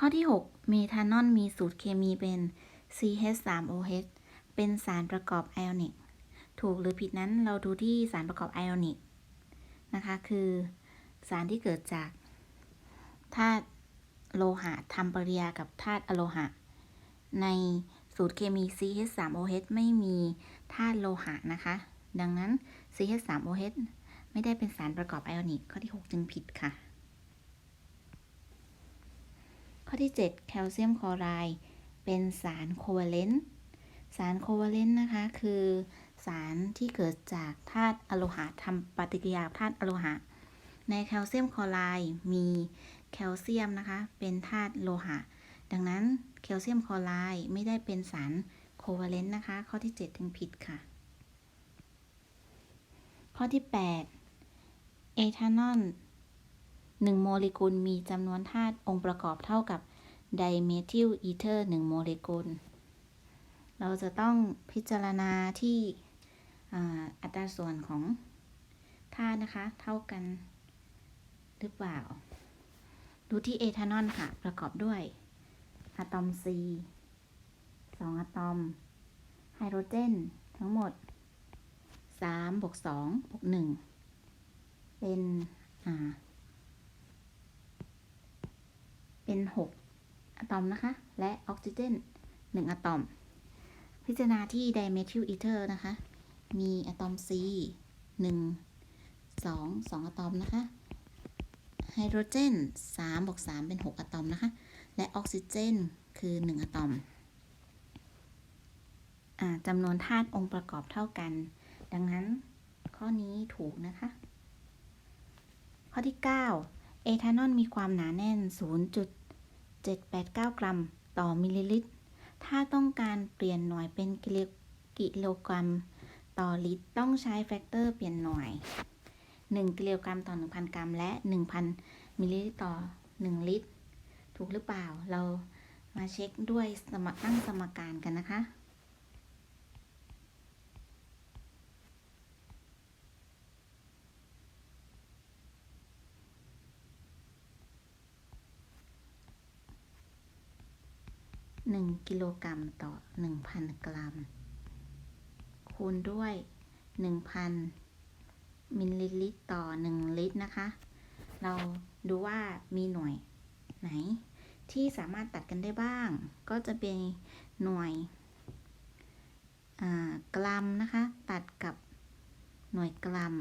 ข้อที่ 6 เมทานอลมีสูตรเคมีเป็น CH3OH เป็นสารประกอบไอออนิก ถูกหรือผิดนั้นเราดูที่สารประกอบไอออนิกนะคะ คือสารที่เกิดจากธาตุโลหะทำปริยากับธาตุอะโลหะ ในสูตรเคมี CH3OH ไม่มีธาตุโลหะนะคะ ดังนั้น CH3OH ไม่ได้เป็นสารประกอบไอออนิก ข้อที่ 6 จึงผิดค่ะ ข้อที่ 7 แคลเซียมคลอไรด์เป็นสารโคเวเลนต์สารโคเวเลนต์นะคะ คือสารที่เกิดจากธาตุอโลหะทำปฏิกิริยาธาตุอโลหะ ในแคลเซียมคลอไรด์มีแคลเซียมนะคะ เป็นธาตุโลหะ ดังนั้นแคลเซียมคลอไรด์ไม่ได้เป็นสารโคเวเลนต์นะคะ ข้อที่ 7 ถึงผิดค่ะ ข้อที่ 8 เอทานอล 1 โมเลกุลมีจำนวนธาตุองค์ประกอบเท่ากับไดเมทิลอีเทอร์1โมเลกุล เราจะต้องพิจารณาที่อัตราส่วนของธาตุนะคะ เท่ากันหรือเปล่า ดูที่เอทานอลค่ะ ประกอบด้วยอะตอม C 2อะตอม ไฮโดรเจน ทั้งหมด3บวก2บวก1เป็น อ่า เป็ น 6 อะตอมนะคะ และออกซิเจน 1 อะตอม พิจารณาที่ไดเมทิลอีเทอร์นะคะ มีอะตอม C 1 2 2 อะตอมนะคะไฮโดรเจน3บวก3เป็น 6 อะตอมนะคะ และออกซิเจนคือ 1 อะตอมอจำนวนธาตุองค์ประกอบเท่ากัน ดังนั้นข้อนี้ถูกนะคะ ข้อที่ 9 เอทานอลมีความหนาแน่น 7-8-9 กรัม ต่อมิลลิลิตร ถ้าต้องการเปลี่ยนหน่วยเป็นกิโลกิโลกรัม ต่อลิตร ต้องใช้แฟกเตอร์เปลี่ยนหน่วย 1 กิโลกรัมต่อ 1,000 กรัม และ 1,000 มิลลิลิตรต่อ 1 ลิตร ถูกหรือเปล่า เรามาเช็คด้วยสมตั้งสมการกันนะคะ 1 กิโลกรัมต่อ 1,000 กรัม คูณด้วย 1,000 มิลลิลิตรต่อ 1 ลิตรนะคะ เราดูว่ามีหน่วยไหนที่สามารถตัดกันได้บ้าง ก็จะเป็นหน่วยกรัมนะคะ ตัดกับหน่วยกรัม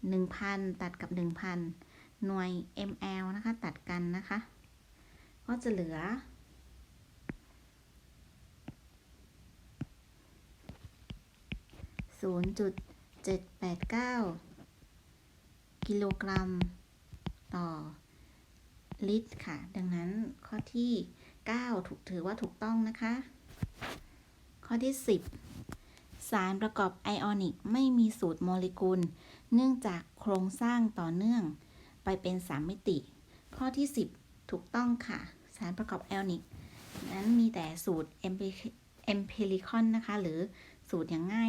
1,000 ตัดกับ 1,000 หน่วย ml นะคะ ตัดกันนะคะ ก็จะเหลือ 0.789 กิโลกรัม ต่อ ลิตรค่ะ ดังนั้นข้อที่ 9 ถูกถือว่าถูกต้องนะคะ ข้อที่ 10 สารประกอบไอออนิกไม่มีสูตรโมเลกุล เนื่องจากโครงสร้างต่อเนื่อง ไปเป็น 3 มิติ ข้อที่ 10 ถูกต้องค่ะ สารประกอบไอออนิกนั้นมีแต่สูตรเอมเพลิคอนนะคะ หรือสูตรอย่างง่ายนะ